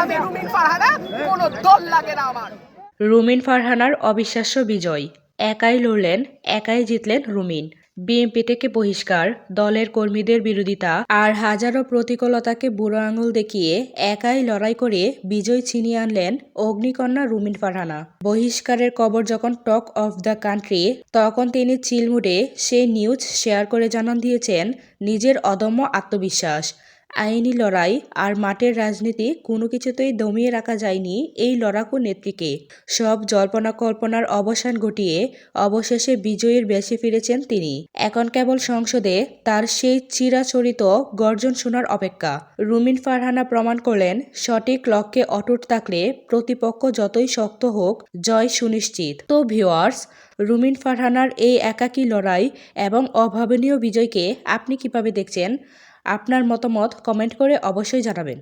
আমি রুমিন ফারহানা, কোনো দল লাগে না আমার। রুমিন ফারহানার অবিশ্বাস্য বিজয়। একাই লড়লেন, একাই জিতলেন রুমিন। বিএনপি থেকে বহিষ্কার, দলের কর্মীদের বিরোধিতা আর হাজারো প্রতিকূলতাকে বুড়ো আঙুল দেখিয়ে একাই লড়াই করে বিজয় ছিনিয়ে আনলেন অগ্নিকন্যা রুমিন ফারহানা। বহিষ্কারের কবর যখন টক অফ দ্য কান্ট্রি, তখন তিনি চিলমুডে সেই নিউজ শেয়ার করে জানান দিয়েছেন নিজের অদম্য আত্মবিশ্বাস। আইনি লড়াই আর মাঠের রাজনীতি কোনো কিছুতেই দমিয়ে রাখা যায়নি এই লড়াকু নেত্রীকে। সব জল্পনা কল্পনার অবসান ঘটিয়ে অবশেষে বিজয়ীর বেশে ফিরেছেন তিনি। এখন কেবল সংসদে তার সেই চিরাচরিত গর্জন শোনার অপেক্ষা। রুমিন ফারহানা প্রমাণ করলেন, সঠিক লক্ষ্যে অটুট থাকলে প্রতিপক্ষ যতই শক্ত হোক জয় সুনিশ্চিত। তো ভিওয়ার্স রুমিন ফারহানার এই একাকী লড়াই এবং অভাবনীয় বিজয়কে আপনি কীভাবে দেখছেন? আপনার মতামত কমেন্ট করে অবশ্যই জানাবেন।